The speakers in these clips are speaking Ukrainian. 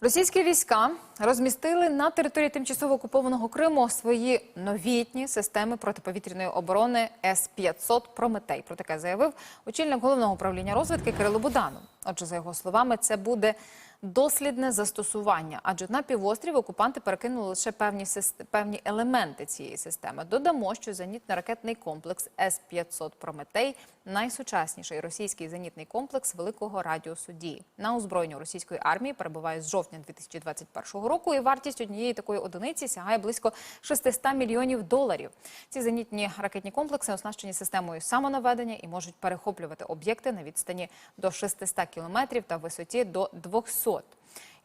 Російські війська розмістили на території тимчасово окупованого Криму свої новітні системи протиповітряної оборони С-500 «Прометей». Про таке заявив очільник головного управління розвідки Кирило Буданов. Отже, за його словами, це буде дослідне застосування, адже на півострів окупанти перекинули лише певні певні елементи цієї системи. Додамо, що зенітно-ракетний комплекс С-500 «Прометей» – найсучасніший російський зенітний комплекс великого радіусу дії. На озброєнні російської армії перебуває з жовтня 2021 року, і вартість однієї такої одиниці сягає близько 600 мільйонів доларів. Ці зенітні ракетні комплекси оснащені системою самонаведення і можуть перехоплювати об'єкти на відстані до 600 кілометрів та висоті до 200.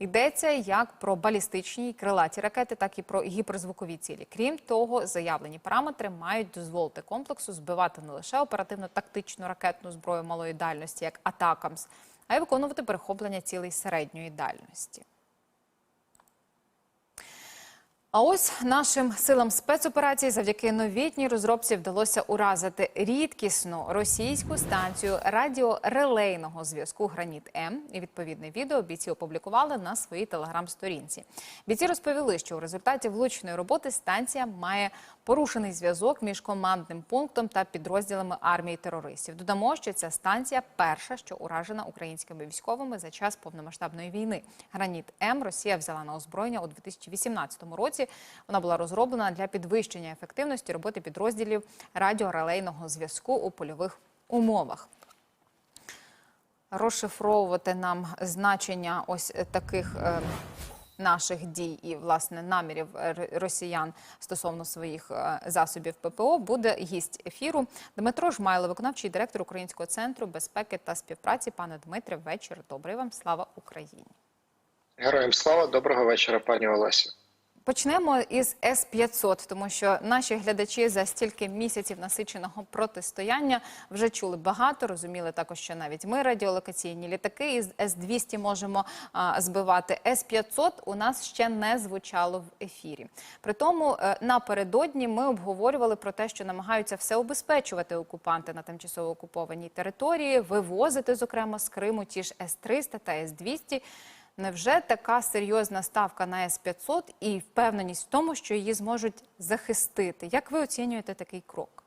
Йдеться як про балістичні і крилаті ракети, так і про гіперзвукові цілі. Крім того, заявлені параметри мають дозволити комплексу збивати не лише оперативно-тактичну ракетну зброю малої дальності, як Атакамс, а й виконувати перехоплення цілей середньої дальності. А ось нашим силам спецоперацій завдяки новітній розробці вдалося уразити рідкісну російську станцію радіорелейного зв'язку Граніт М. І відповідне відео бійці опублікували на своїй телеграм-сторінці. Бійці розповіли, що у результаті влучної роботи станція має порушений зв'язок між командним пунктом та підрозділами армії терористів. Додамо, що ця станція перша, що уражена українськими військовими за час повномасштабної війни. Граніт М Росія взяла на озброєння у 2018 році. Вона була розроблена для підвищення ефективності роботи підрозділів радіорелейного зв'язку у польових умовах. Розшифровувати нам значення ось таких. е, Наших дій і власне намірів е, росіян стосовно своїх е, засобів ППО буде гість ефіру Дмитро Жмайло, виконавчий директор Українського центру безпеки та співпраці. Пане Дмитре, вечір добрий вам. Слава Україні. Героям слава, доброго вечора, пані Олесю. Почнемо із С-500, тому що наші глядачі за стільки місяців насиченого протистояння вже чули багато. Розуміли також, що навіть ми радіолокаційні літаки із С-200 можемо а, збивати. С-500 у нас ще не звучало в ефірі. При тому е, напередодні ми обговорювали про те, що намагаються все обезпечувати окупанти на тимчасово окупованій території, вивозити, зокрема, з Криму ті ж С-300 та С-200. Невже така серйозна ставка на С-500 і впевненість в тому, що її зможуть захистити? Як ви оцінюєте такий крок?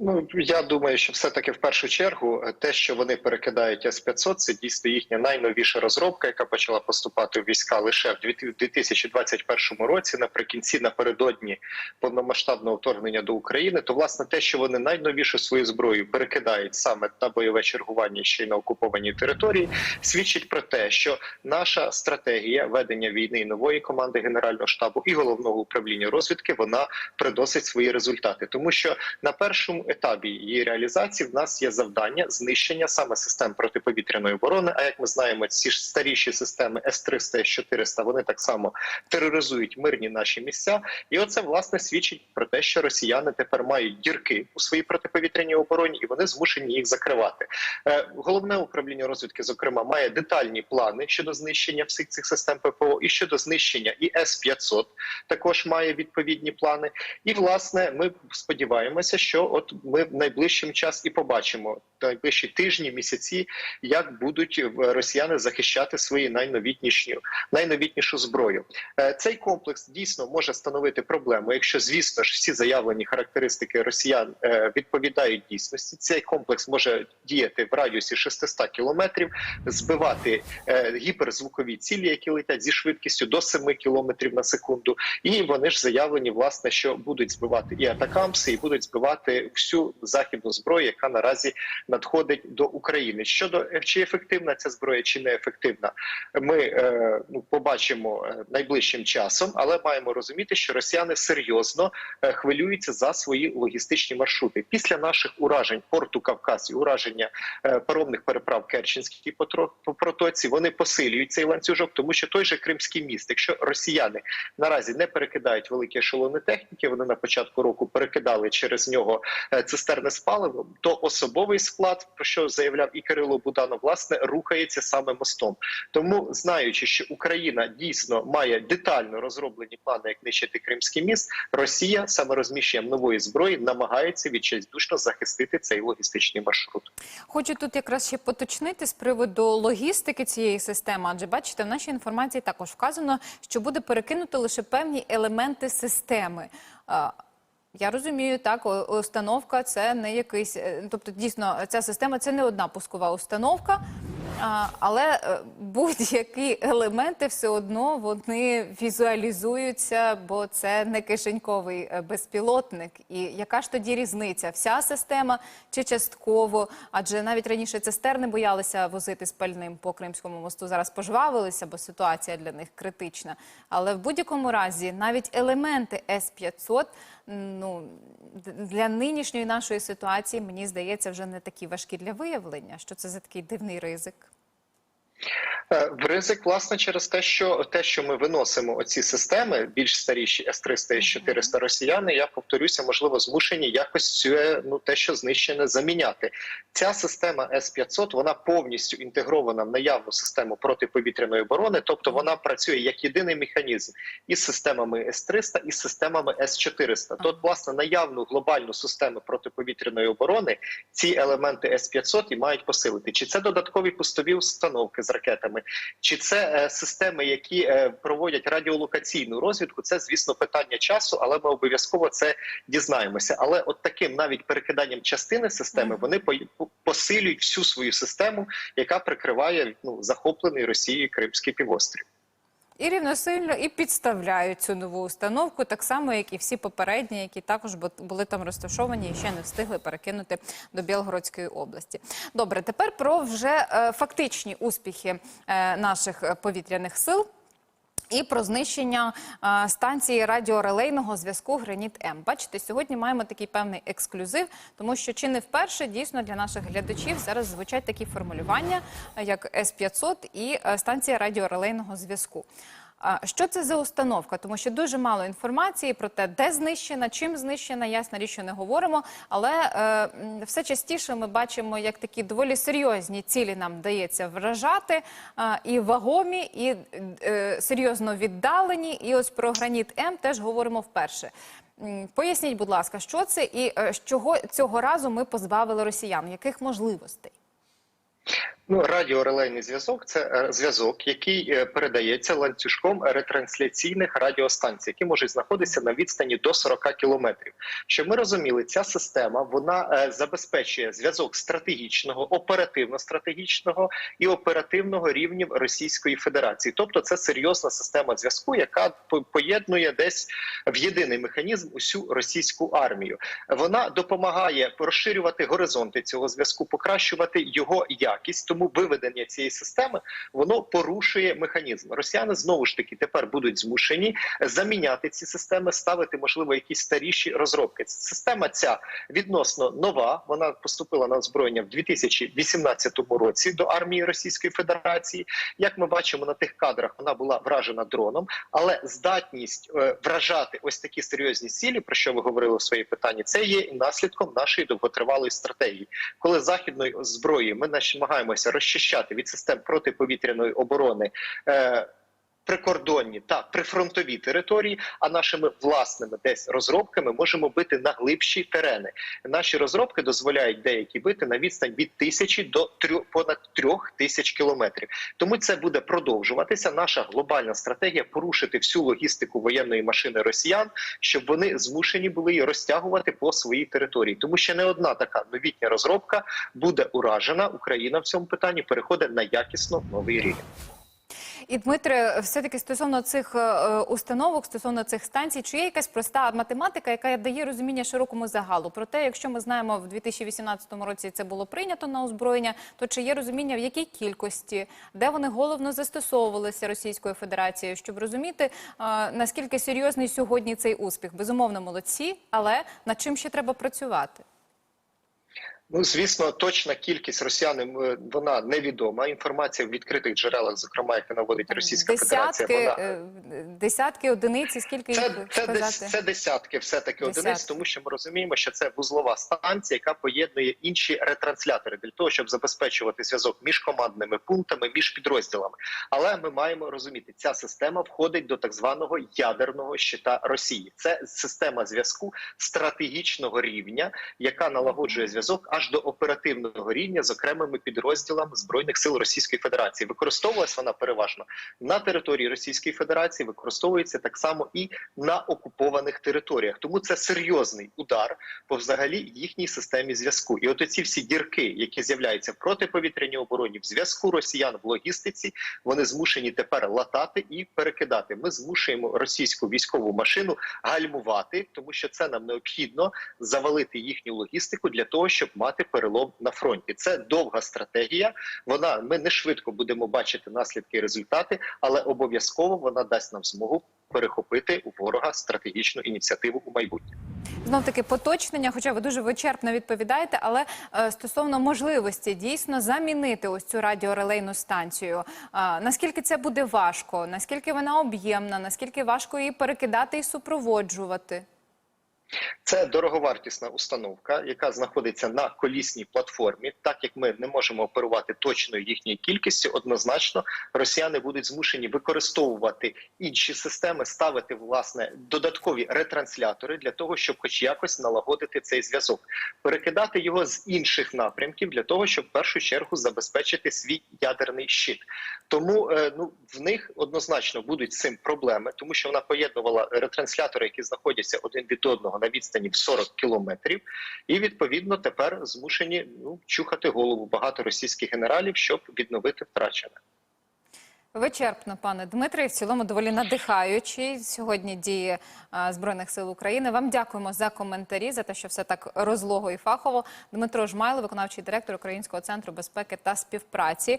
Ну я думаю, що все-таки в першу чергу е, те, що вони перекидають С-500, це дійсно їхня найновіша розробка, яка почала поступати в війська лише в 2021 році, наприкінці напередодні повномасштабного вторгнення до України. То власне те, що вони найновішу свою зброю перекидають саме на бойове чергування ще й на окупованій території, свідчить про те, що наша стратегія ведення війни нової команди генерального штабу і головного управління розвідки вона приносить свої результати, тому що на першому етапі її реалізації в нас є завдання знищення саме систем протиповітряної оборони. А як ми знаємо, ці ж старіші системи С-300, С-400, вони так само тероризують мирні наші місця, і оце власне свідчить про те, що росіяни тепер мають дірки у своїй протиповітряній обороні, і вони змушені їх закривати. Е, Головне управління розвідки, зокрема, має детальні плани щодо знищення всіх цих систем ППО і щодо знищення і С-500 також має відповідні плани. І власне ми сподіваємося, що от ми в найближчим час і побачимо найближчі тижні, місяці, як будуть е, росіяни захищати свої найновітніші найновітнішу зброю. Е, Цей комплекс дійсно може становити проблему, якщо звісно ж всі заявлені характеристики росіян е, відповідають дійсності. Цей комплекс може діяти в радіусі 600 кілометрів, збивати гіперзвукові цілі, які летять зі швидкістю до 7 кілометрів на секунду. І вони ж заявлені, власне, що будуть збивати і атакамси, і будуть збивати всю західну зброю, яка наразі надходить до України. Щодо е, чи ефективна ця зброя, чи не ефективна, ми е, ну, побачимо е, найближчим часом, але маємо розуміти, що росіяни серйозно е, хвилюються за свої логістичні маршрути. Після наших уражень порту Кавказ і ураження е, паромних переправ Керченській протоці, вони посилюють цей ланцюжок, тому що той же Кримський міст, якщо росіяни наразі не перекидають великі ешелони техніки, вони на початку року перекидали через нього цистерни з паливом, то особовий склад, про що заявляв і Кирило Буданов, власне рухається саме мостом. Тому, знаючи, що Україна дійсно має детально розроблені плани, як нищити Кримський міст, Росія саме розміщенням нової зброї намагається відчайдушно захистити цей логістичний маршрут. Хочу тут якраз ще поточнити з приводу логістики цієї системи, адже бачите, в нашій інформації також вказано, що буде перекинуто лише певні елементи системи. Я розумію, так, установка це не якийсь, е, тобто дійсно ця система це не одна пускова установка, але е, будь-які елементи все одно вони візуалізуються, бо це не кишеньковий е, безпілотник. І яка ж тоді різниця? Вся система чи частково? Адже навіть раніше цистерни боялися возити з пальним по Кримському мосту. Зараз пожвавилися, бо ситуація для них критична. Але в будь-якому разі навіть елементи С-500 ну, для нинішньої нашої ситуації, мені здається, вже не такі важкі для виявлення. Що це за такий дивний ризик? Е, В ризик, власне, через те, що те, що ми виносимо оці системи, більш старіші С-300 і С-400 росіяни, я повторюся, можливо, змушені якось цю е, ну те, що знищене, заміняти. Ця система С-500, вона повністю інтегрована в наявну систему протиповітряної оборони, тобто вона працює як єдиний механізм із системами С-300 і з системами С-400. Тобто, власне, наявну глобальну систему протиповітряної оборони ці елементи С-500 і мають посилити. Чи це додаткові пустові установки з ракетами, чи це е, системи, які е, проводять радіолокаційну розвідку? Це, звісно, питання часу, але ми обов'язково це дізнаємося. Але от таким навіть перекиданням частини системи вони посилюють всю свою систему, яка прикриває ну захоплений Росією Кримський півострів. І рівносильно і підставляють цю нову установку, так само, як і всі попередні, які також бу- були там розташовані і ще не встигли перекинути до Білгородської області. Добре, тепер про вже е, фактичні успіхи е, наших е, повітряних сил. І про знищення е, станції радіорелейного зв'язку Граніт М. Бачите, сьогодні маємо такий певний ексклюзив, тому що чи не вперше дійсно для наших глядачів зараз звучать такі формулювання, е, як С-500 і е, станція радіорелейного зв'язку. Що це за установка? Тому що дуже мало інформації про те, де знищена, чим знищена, ясна річ, що не говоримо. Але е, все частіше ми бачимо, як такі доволі серйозні цілі нам вдається вражати, е, і вагомі, і е, серйозно віддалені. І ось про граніт М теж говоримо вперше. Поясніть, будь ласка, що це і е, з чого цього разу ми позбавили росіян? Яких можливостей? Ну, радіорелейний зв'язок це е, зв'язок, який е, передається ланцюжком ретрансляційних радіостанцій, які можуть знаходитися на відстані до 40 кілометрів. Щоб ми розуміли, ця система вона е, забезпечує зв'язок стратегічного, оперативно-стратегічного і оперативного рівнів Російської Федерації. Тобто, це серйозна система зв'язку, яка по- поєднує десь в єдиний механізм усю російську армію. Вона допомагає розширювати горизонти цього зв'язку, покращувати його якість. Тому виведення цієї системи воно порушує механізм. Росіяни знову ж таки тепер будуть змушені заміняти ці системи, ставити можливо якісь старіші розробки. Система ця відносно нова. Вона поступила на озброєння в 2018 році до армії Російської Федерації. Як ми бачимо на тих кадрах, вона була вражена дроном, але здатність е, вражати ось такі серйозні цілі, про що ви говорили у своїй питанні, це є наслідком нашої довготривалої стратегії. Коли західною зброєю ми намагаємося розчищати від систем протиповітряної оборони. Е, Прикордонні та прифронтові території, а нашими власними десь розробками можемо бити на глибші терени. Наші розробки дозволяють деякі бити на відстань від тисячі до трьох понад трьох тисяч кілометрів. Тому це буде продовжуватися. Наша глобальна стратегія порушити всю логістику воєнної машини росіян, щоб вони змушені були її розтягувати по своїй території. Тому що не одна така новітня розробка буде уражена. Україна в цьому питанні переходить на якісно новий рівень. І Дмитре, все-таки стосовно цих е, е, установок, стосовно цих станцій, чи є якась проста математика, яка дає розуміння широкому загалу? Проте, якщо ми знаємо, в 2018 році це було прийнято на озброєння, то чи є розуміння, в якій кількості, де вони головно застосовувалися Російською Федерацією, щоб розуміти, е, наскільки серйозний сьогодні цей успіх? Безумовно, молодці, але над чим ще треба працювати? Ну, звісно, точна кількість росіян е, вона невідома. Інформація в відкритих джерелах, зокрема, яка наводить Російська десятки, Федерація, вона е, десятки одиниці, скільки Це, їх це, дес, це десятки, все таки Десятки. одиниць, тому що ми розуміємо, що це вузлова станція, яка поєднує інші ретранслятори для того, щоб забезпечувати зв'язок між командними пунктами, між підрозділами. Але ми маємо розуміти, ця система входить до так званого ядерного щита Росії. Це система зв'язку стратегічного рівня, яка налагоджує зв'язок аж до оперативного рівня з окремими підрозділами збройних сил Російської Федерації. Використовувалась вона переважно на території Російської Федерації, використовується так само і на окупованих територіях. Тому це серйозний удар по взагалі їхній системі зв'язку. І от оці всі дірки, які з'являються в протиповітряній обороні, в зв'язку росіян в логістиці, вони змушені тепер латати і перекидати. Ми змушуємо російську військову машину гальмувати, тому що це нам необхідно завалити їхню логістику для того, щоб мати перелом на фронті. Це довга стратегія. Вона ми не швидко будемо бачити наслідки і результати, але обов'язково вона дасть нам змогу перехопити у ворога стратегічну ініціативу у майбутнє. Знов таки поточнення, хоча ви дуже вичерпно відповідаєте, але е, стосовно можливості дійсно замінити ось цю радіорелейну станцію. Е, наскільки це буде важко? Наскільки вона об'ємна? Наскільки важко її перекидати і супроводжувати? Це дороговартісна установка, яка знаходиться на колісній платформі. Так як ми не можемо оперувати точною їхньою кількістю, однозначно росіяни будуть змушені використовувати інші системи, ставити власне додаткові ретранслятори для того, щоб хоч якось налагодити цей зв'язок, перекидати його з інших напрямків для того, щоб в першу чергу забезпечити свій ядерний щит. Тому е, ну в них однозначно будуть цим проблеми, тому що вона поєднувала ретранслятори, які знаходяться один від одного на відстані в 40 кілометрів, і відповідно тепер змушені ну чухати голову багато російських генералів, щоб відновити втрачене. Вичерпно, пане Дмитре, в цілому доволі надихаючий сьогодні дії Збройних сил України. Вам дякуємо за коментарі, за те, що все так розлого і фахово. Дмитро Жмайло, виконавчий директор Українського центру безпеки та співпраці.